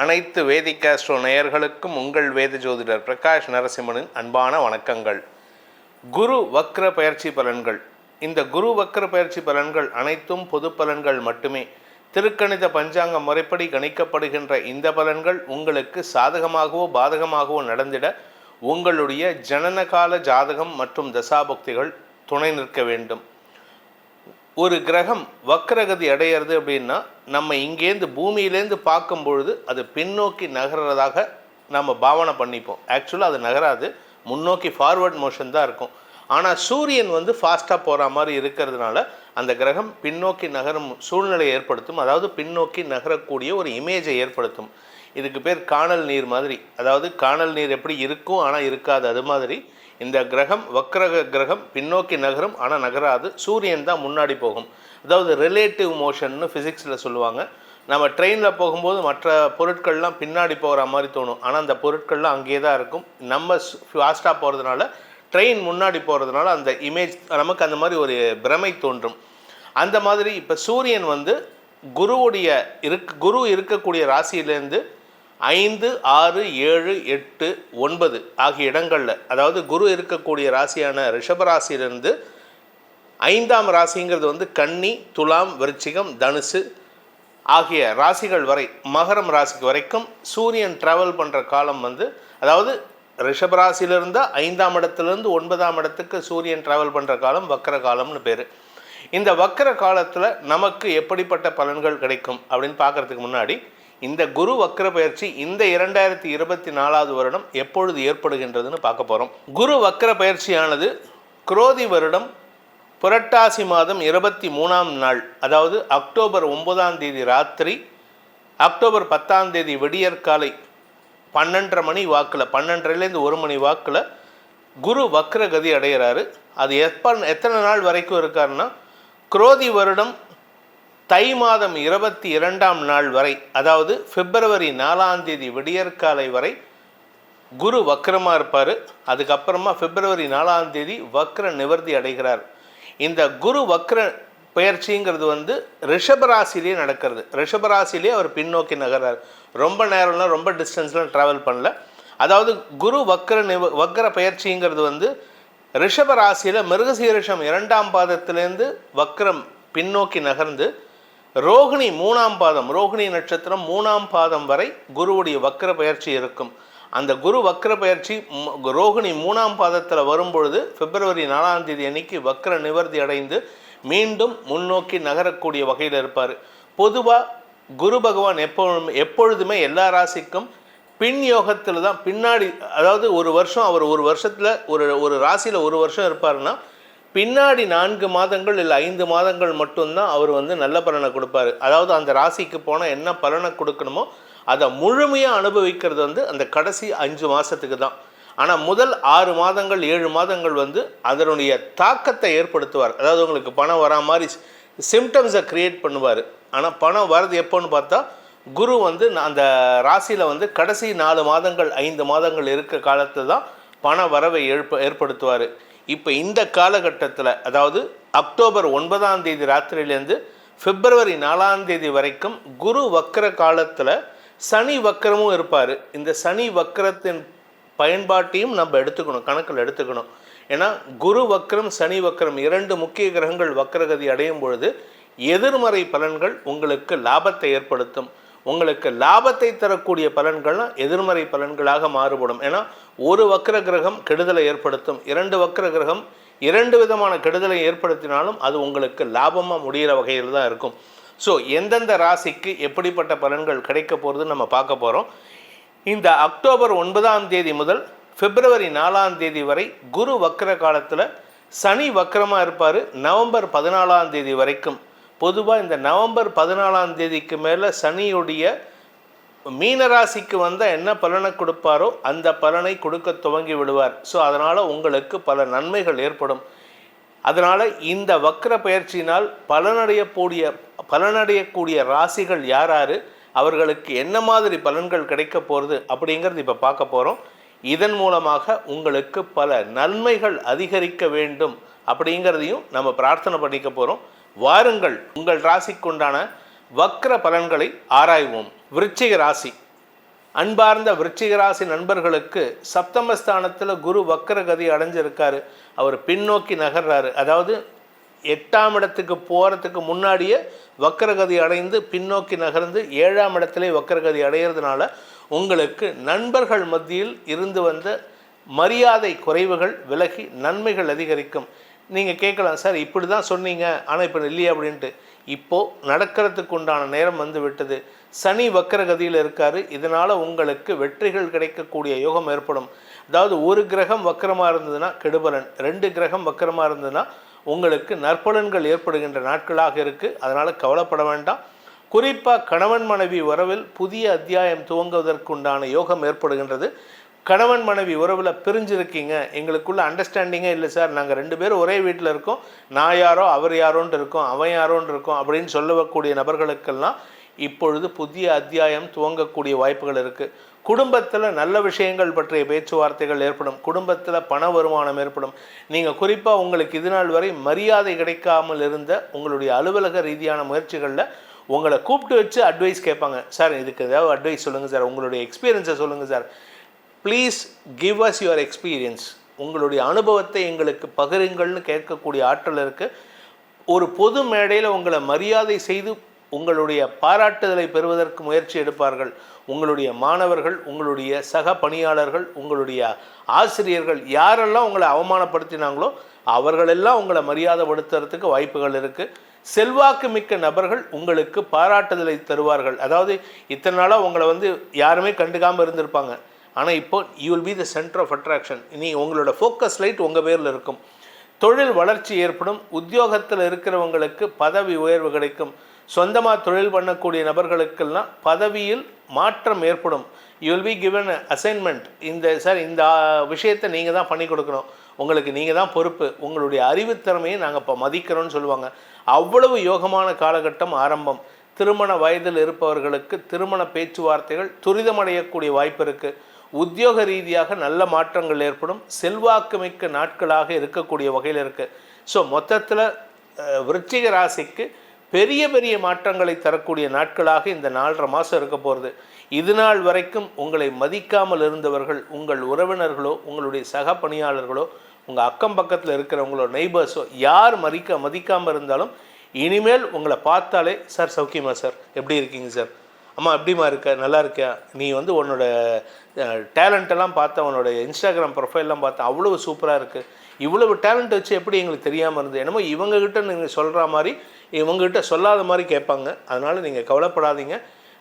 அனைத்து வேதிகாஸ்ட்ரோ நேயர்களுக்கும் உங்கள் வேத ஜோதிடர் பிரகாஷ் நரசிம்மனின் அன்பான வணக்கங்கள். குரு வக்ர பயிற்சி பலன்கள். இந்த குரு வக்ர பயிற்சி பலன்கள் அனைத்தும் பொது பலன்கள் மட்டுமே. திருக்கணித பஞ்சாங்க முறைப்படி கணிக்கப்படுகின்ற இந்த பலன்கள் உங்களுக்கு சாதகமாகவோ பாதகமாகவோ நடந்திட உங்களுடைய ஜனனகால ஜாதகம் மற்றும் தசாபக்திகள் துணை நிற்க வேண்டும். ஒரு கிரகம் வக்ரகதி அடையிறது அப்படின்னா நம்ம இங்கேருந்து பூமியிலேருந்து பார்க்கும் பொழுது அது பின்னோக்கி நகர்றதாக நம்ம பாவனை பண்ணிப்போம். ஆக்சுவலாக அது நகராது. முன்னோக்கி ஃபார்வர்ட் மோஷன் தான் இருக்கும். ஆனால் சூரியன் வந்து ஃபாஸ்ட்டாக போகிற மாதிரி இருக்கிறதுனால அந்த கிரகம் பின்னோக்கி நகரும் சூழ்நிலையை ஏற்படுத்தும். அதாவது பின்னோக்கி நகரக்கூடிய ஒரு இமேஜை ஏற்படுத்தும். இதுக்கு பேர் காணல் நீர் மாதிரி. அதாவது காணல் நீர் எப்படி இருக்கும் ஆனால் இருக்காது. அது மாதிரி இந்த கிரகம் வக்ரக கிரகம் பின்னோக்கி நகரும் ஆனால் நகராது. சூரியன் தான் முன்னாடி போகும். அதாவது ரிலேட்டிவ் மோஷன்னு ஃபிசிக்ஸில் சொல்லுவாங்க. நம்ம ட்ரெயினில் போகும்போது மற்ற பொருட்கள்லாம் பின்னாடி போகிற மாதிரி தோணும். ஆனால் அந்த பொருட்கள்லாம் அங்கேயே தான் இருக்கும். நம்ம ஃபாஸ்ட்டாக போகிறதுனால ட்ரெயின் முன்னாடி போகிறதுனால அந்த இமேஜ் நமக்கு அந்த மாதிரி ஒரு பிரமை தோன்றும். அந்த மாதிரி இப்போ சூரியன் வந்து குருவுடைய இருக் குரு இருக்கக்கூடிய ராசியிலேருந்து ஐந்து ஆறு ஏழு எட்டு ஒன்பது ஆகிய இடங்களில் அதாவது குரு இருக்கக்கூடிய ராசியான ரிஷபராசியிலிருந்து ஐந்தாம் ராசிங்கிறது வந்து கன்னி துலாம் விருச்சிகம் தனுசு ஆகிய ராசிகள் வரை மகரம் ராசிக்கு வரைக்கும் சூரியன் ட்ராவல் பண்ணுற காலம் வந்து அதாவது ரிஷபராசியிலிருந்து ஐந்தாம் இடத்துலேருந்து ஒன்பதாம் இடத்துக்கு சூரியன் ட்ராவல் பண்ணுற காலம் வக்கர காலம்னு பேர். இந்த வக்கர காலத்தில் நமக்கு எப்படிப்பட்ட பலன்கள் கிடைக்கும் அப்படின்னு பார்க்குறதுக்கு முன்னாடி இந்த குரு வக்ர பயிற்சி இந்த இரண்டாயிரத்தி இருபத்தி நாலாவது வருடம் எப்பொழுது ஏற்படுகின்றதுன்னு பார்க்க போகிறோம் குரு வக்ர பயிற்சியானது குரோதி வருடம் புரட்டாசி மாதம் இருபத்தி மூணாம் நாள் அதாவது அக்டோபர் ஒன்பதாம் தேதி ராத்திரி அக்டோபர் பத்தாம் தேதி விடியற்காலை பன்னெண்டரை மணி வாக்கில் பன்னெண்டரைலேருந்து ஒரு மணி வாக்கில் குரு வக்ரகதி அடைகிறாரு அது எப்ப எத்தனை நாள் வரைக்கும் இருக்காருன்னா குரோதி வருடம் தை மாதம் இருபத்தி இரண்டாம் நாள் வரை அதாவது பிப்ரவரி நாலாம் தேதி விடியற்காலை வரை குரு வக்கரமாக இருப்பார். அதுக்கப்புறமா பிப்ரவரி நாலாம் தேதி வக்ர நிவர்த்தி அடைகிறார். இந்த குரு வக்ர பயிற்சிங்கிறது வந்து ரிஷபராசிலேயே நடக்கிறது. ரிஷபராசிலேயே அவர் பின்னோக்கி நகர்றார். ரொம்ப நேரம்லாம் ரொம்ப டிஸ்டன்ஸ்லாம் ட்ராவல் பண்ணல. அதாவது குரு வக்ர நிவ வக்ர பயிற்சிங்கிறது வந்து ரிஷபராசியில் மிருகசீரிஷம் இரண்டாம் பாதத்திலேருந்து வக்ரம் பின்னோக்கி நகர்ந்து ரோகிணி மூணாம் பாதம் ரோகிணி நட்சத்திரம் மூணாம் பாதம் வரை குருவுடைய வக்கர பயிற்சி இருக்கும். அந்த குரு வக்கர பயிற்சி ரோகிணி மூணாம் பாதத்தில் வரும்பொழுது பிப்ரவரி நாலாம் தேதி அன்னைக்கு வக்கர நிவர்த்தி அடைந்து மீண்டும் முன்னோக்கி நகரக்கூடிய வகையில் இருப்பார். பொதுவாக குரு பகவான் எப்போ எப்பொழுதுமே எல்லா ராசிக்கும் பின் யோகத்தில் தான் பின்னாடி அதாவது ஒரு வருஷம் அவர் ஒரு வருஷத்தில் ஒரு ஒரு ராசியில் ஒரு வருஷம் இருப்பாருன்னா பின்னாடி நான்கு மாதங்கள் இல்லை ஐந்து மாதங்கள் மட்டும்தான் அவர் வந்து நல்ல பலனை கொடுப்பாரு. அதாவது அந்த ராசிக்கு போனால் என்ன பலனை கொடுக்கணுமோ அதை முழுமையாக அனுபவிக்கிறது வந்து அந்த கடைசி அஞ்சு மாதத்துக்கு தான். ஆனால் முதல் ஆறு மாதங்கள் ஏழு மாதங்கள் வந்து அதனுடைய தாக்கத்தை ஏற்படுத்துவார். அதாவது உங்களுக்கு பணம் வரா மாதிரி சிம்டம்ஸை க்ரியேட் பண்ணுவார். ஆனால் பணம் வர்றது எப்போன்னு பார்த்தா குரு வந்து அந்த ராசியில் வந்து கடைசி நாலு மாதங்கள் ஐந்து மாதங்கள் இருக்க காலத்தில் தான் பண வரவை ஏற்ப ஏற்படுத்துவார். இப்போ இந்த காலகட்டத்தில் அதாவது அக்டோபர் ஒன்பதாம் தேதி ராத்திரியிலேருந்து பிப்ரவரி நாலாம் தேதி வரைக்கும் குரு வக்கர காலத்தில் சனி வக்கரமும் இருப்பார். இந்த சனி வக்கரத்தின் பயன்பாட்டையும் நம்ம எடுத்துக்கணும் கணக்கில் எடுத்துக்கணும். ஏன்னா குரு வக்கரம் சனி வக்கரம் இரண்டு முக்கிய கிரகங்கள் வக்கரகதி அடையும் பொழுது எதிர்மறை பலன்கள் உங்களுக்கு லாபத்தை ஏற்படுத்தும். உங்களுக்கு லாபத்தை தரக்கூடிய பலன்கள்லாம் எதிர்மறை பலன்களாக மாறுபடும். ஏன்னா ஒரு வக்கர கிரகம் கெடுதலை ஏற்படுத்தும். இரண்டு வக்கர கிரகம் இரண்டு விதமான கெடுதலை ஏற்படுத்தினாலும் அது உங்களுக்கு லாபமாக முடிகிற வகையில் தான் இருக்கும். ஸோ எந்தெந்த ராசிக்கு எப்படிப்பட்ட பலன்கள் கிடைக்க போகிறது நம்ம பார்க்க போகிறோம் இந்த அக்டோபர் ஒன்பதாம் தேதி முதல் பிப்ரவரி நாலாம் தேதி வரை குரு வக்கர காலத்தில் சனி வக்கரமாக இருப்பார். நவம்பர் பதினாலாம் தேதி வரைக்கும். பொதுவாக இந்த நவம்பர் பதினாலாம் தேதிக்கு மேலே சனியுடைய மீனராசிக்கு வந்தால் என்ன பலனை கொடுப்பாரோ அந்த பலனை கொடுக்க துவங்கி விடுவார். ஸோ அதனால் உங்களுக்கு பல நன்மைகள் ஏற்படும். அதனால் இந்த வக்ர பயிற்சியினால் பலனடையக்கூடிய பலனடையக்கூடிய ராசிகள் யார் யார் அவர்களுக்கு என்ன மாதிரி பலன்கள் கிடைக்க போகிறது அப்படிங்கிறது இப்போ பார்க்க போகிறோம் இதன் மூலமாக உங்களுக்கு பல நன்மைகள் அதிகரிக்க வேண்டும் அப்படிங்கிறதையும் நம்ம பிரார்த்தனை பண்ணிக்க போகிறோம் வாருங்கள். உங்கள் ராசிக்குண்டான வக்ர பலன்களை ஆராய்வோம். விருச்சிக ராசி. அன்பார்ந்த விருச்சிக ராசி நண்பர்களுக்கு சப்தமஸ்தானத்தில் குரு வக்கரகதி அடைஞ்சிருக்காரு. அவர் பின்னோக்கி நகர்றாரு. அதாவது எட்டாம் இடத்துக்கு போகிறதுக்கு முன்னாடியே வக்கரகதி அடைந்து பின்னோக்கி நகர்ந்து ஏழாம் இடத்திலே வக்கரகதி அடையிறதுனால உங்களுக்கு நண்பர்கள் மத்தியில் இருந்து வந்த மரியாதை குறைவுகள் விலகி நன்மைகள் அதிகரிக்கும். நீங்கள் கேட்கலாம் சார் இப்படி தான் சொன்னீங்க ஆனால் இப்போ இல்லையா அப்படின்ட்டு. இப்போது நடக்கிறதுக்கு உண்டான நேரம் வந்து விட்டது. சனி வக்கரகதியில் இருக்கார். இதனால் உங்களுக்கு வெற்றிகள் கிடைக்கக்கூடிய யோகம் ஏற்படும். அதாவது ஒரு கிரகம் வக்கரமாக இருந்ததுன்னா கெடுபலன் ரெண்டு கிரகம் வக்கரமாக இருந்ததுன்னா உங்களுக்கு நற்பலன்கள் ஏற்படுகின்ற நாட்களாக இருக்குது அதனால் கவலைப்பட வேண்டாம். குறிப்பாக கணவன் மனைவி உறவில் புதிய அத்தியாயம் துவங்குவதற்குண்டான யோகம் ஏற்படுகின்றது. கணவன் மனைவி உறவில் பிரிஞ்சிருக்கீங்க. எங்களுக்குள்ள அண்டர்ஸ்டாண்டிங்கே இல்லை சார். நாங்கள் ரெண்டு பேரும் ஒரே வீட்டில் இருக்கோம். நான் யாரோ அவர் யாரோன்ட்டு இருக்கோம். அவன் யாரோன்ட்டு இருக்கோம் அப்படின்னு சொல்லக்கூடிய நபர்களுக்கெல்லாம் இப்பொழுது புதிய அத்தியாயம் துவங்கக்கூடிய வாய்ப்புகள் இருக்குது குடும்பத்தில் நல்ல விஷயங்கள் பற்றிய பேச்சுவார்த்தைகள் ஏற்படும். குடும்பத்தில் பண வருமானம் ஏற்படும். நீங்கள் குறிப்பாக உங்களுக்கு இது நாள் வரை மரியாதை கிடைக்காமல் இருந்த உங்களுடைய அலுவலக ரீதியான முயற்சிகளில் உங்களை கூப்பிட்டு வச்சு அட்வைஸ் கேட்பாங்க. சார் இதுக்கு ஏதாவது அட்வைஸ் சொல்லுங்கள் சார். உங்களுடைய எக்ஸ்பீரியன்ஸை சொல்லுங்கள் sir. Please give us your experience உங்களுடைய அனுபவத்தை எங்களுக்கு பகிருங்கள்னு கேட்கக்கூடிய ஆற்றல் இருக்குது ஒரு பொது மேடையில் உங்களை மரியாதை செய்து உங்களுடைய பாராட்டுதலை பெறுவதற்கு முயற்சி எடுப்பார்கள். உங்களுடைய மாணவர்கள் உங்களுடைய சக பணியாளர்கள் உங்களுடைய ஆசிரியர்கள் யாரெல்லாம் உங்களை அவமானப்படுத்தினாங்களோ அவர்களெல்லாம் உங்களை மரியாதைப்படுத்துறதுக்கு வாய்ப்புகள் இருக்குது செல்வாக்கு மிக்க நபர்கள் உங்களுக்கு பாராட்டுதலை தருவார்கள். அதாவது இத்தனை நாளாக உங்களை வந்து யாருமே கண்டுக்காமல் இருந்திருப்பாங்க. ஆனால் இப்போ you will be the centre of attraction நீ உங்களோட ஃபோக்கஸ் லைட் உங்கள் பேரில் இருக்கும். தொழில் வளர்ச்சி ஏற்படும். உத்தியோகத்தில் இருக்கிறவங்களுக்கு பதவி உயர்வு கிடைக்கும். சொந்தமாக தொழில் பண்ணக்கூடிய நபர்களுக்கெல்லாம் பதவியில் மாற்றம் ஏற்படும். You will be given assignment இந்த சார் இந்த விஷயத்தை நீங்கள் தான் பண்ணி கொடுக்கணும். உங்களுக்கு நீங்கள் தான் பொறுப்பு. உங்களுடைய அறிவுத்திறமையை நாங்கள் இப்போ மதிக்கிறோன்னு சொல்லுவாங்க. அவ்வளவு யோகமான காலகட்டம் ஆரம்பம். திருமண வயதில் இருப்பவர்களுக்கு திருமண பேச்சுவார்த்தைகள் துரிதமடையக்கூடிய வாய்ப்பு இருக்குது உத்தியோக ரீதியாக நல்ல மாற்றங்கள் ஏற்படும் செல்வாக்குமிக்க நாட்களாக இருக்கக்கூடிய வகையில் இருக்குது ஸோ மொத்தத்தில் விருச்சிக ராசிக்கு பெரிய பெரிய மாற்றங்களை தரக்கூடிய நாட்களாக இந்த நாலரை மாதம் இருக்க போகிறது இது நாள் வரைக்கும் உங்களை மதிக்காமல் இருந்தவர்கள் உங்கள் உறவினர்களோ உங்களுடைய சக பணியாளர்களோ உங்கள் அக்கம் பக்கத்தில் இருக்கிறவங்களோ நெய்பர்ஸோ யார் மதிக்க மதிக்காமல் இருந்தாலும் இனிமேல் உங்களை பார்த்தாலே சார் சௌக்கியமா சார்? எப்படி இருக்கீங்க சார்? அம்மா எப்படிமா இருக்க? நல்லா இருக்கியா? நீ வந்து உன்னோட டேலண்ட்டெல்லாம் பார்த்தேன் உன்னோட இன்ஸ்டாகிராம் ப்ரொஃபைல்லாம் பார்த்தேன் அவ்வளோ சூப்பராக இருக்குது இவ்வளவு டேலண்ட் வச்சு எப்படி எங்களுக்கு தெரியாமல் இருந்தது? என்னமோ இவங்ககிட்ட நீங்கள் சொல்கிற மாதிரி இவங்ககிட்ட சொல்லாத மாதிரி கேட்பாங்க. அதனால் நீங்கள் கவலைப்படாதீங்க.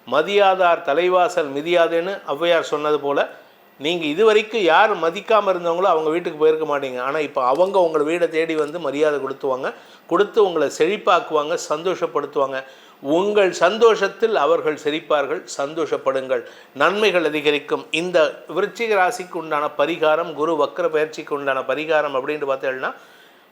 மதியாதார் தலைவாசல் மிதியாதேன்னு ஔவையார் சொன்னது போல் நீங்கள் இது வரைக்கும் யார் மதிக்காமல் இருந்தவங்களோ அவங்க வீட்டுக்கு போயிருக்க மாட்டீங்க. ஆனால் இப்போ அவங்க உங்களை வீடை தேடி வந்து மரியாதை கொடுத்துவாங்க. கொடுத்து உங்களை செழிப்பாக்குவாங்க சந்தோஷப்படுத்துவாங்க. உங்கள் சந்தோஷத்தில் அவர்கள் செழிப்பார்கள் சந்தோஷப்படுங்கள். நன்மைகள் அதிகரிக்கும். இந்த விருச்சிக ராசிக்கு உண்டான பரிகாரம் குரு வக்கர பயிற்சிக்கு உண்டான பரிகாரம் அப்படின்ட்டு பார்த்தீங்கன்னா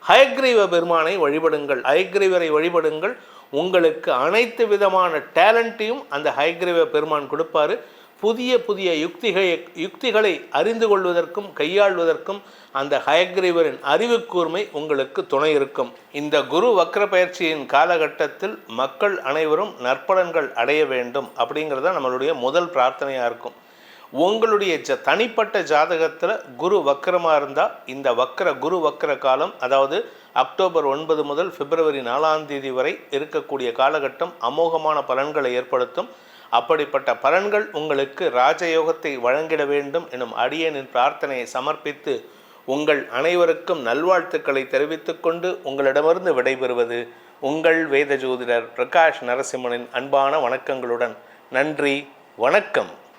ஹயக்ரீவ பெருமானை வழிபடுங்கள். ஹயக்ரீவரை வழிபடுங்கள். உங்களுக்கு அனைத்து விதமான டேலண்ட்டையும் அந்த ஹயக்ரீவ பெருமான் கொடுப்பாரு. புதிய புதிய யுக்திகளை யுக்திகளை அறிந்து கொள்வதற்கும் கையாள்வதற்கும் அந்த ஹயக்ரீவரின் அறிவு கூர்மை உங்களுக்கு துணை இருக்கும். இந்த குரு வக்ர பயிற்சியின் காலகட்டத்தில் மக்கள் அனைவரும் நற்பலன்கள் அடைய வேண்டும் அப்படிங்கிறது தான் நம்மளுடைய முதல் பிரார்த்தனையாக இருக்கும். உங்களுடைய ஜ தனிப்பட்ட ஜாதகத்தில் குரு வக்கரமாக இருந்தால் இந்த வக்கர குரு வக்கர காலம் அதாவது அக்டோபர் ஒன்பது முதல் பிப்ரவரி நாலாம் தேதி வரை இருக்கக்கூடிய காலகட்டம் அமோகமான பலன்களை ஏற்படுத்தும். அப்படிப்பட்ட பலன்கள் உங்களுக்கு ராஜயோகத்தை வழங்கிட வேண்டும் எனும் அடியனின் பிரார்த்தனையை சமர்ப்பித்து உங்கள் அனைவருக்கும் நல்வாழ்த்துக்களை தெரிவித்துக்கொண்டு உங்களிடமிருந்து விடைபெறுவது உங்கள் வேத ஜோதிடர் பிரகாஷ் நரசிம்மனின் அன்பான வணக்கங்களுடன். நன்றி வணக்கம்.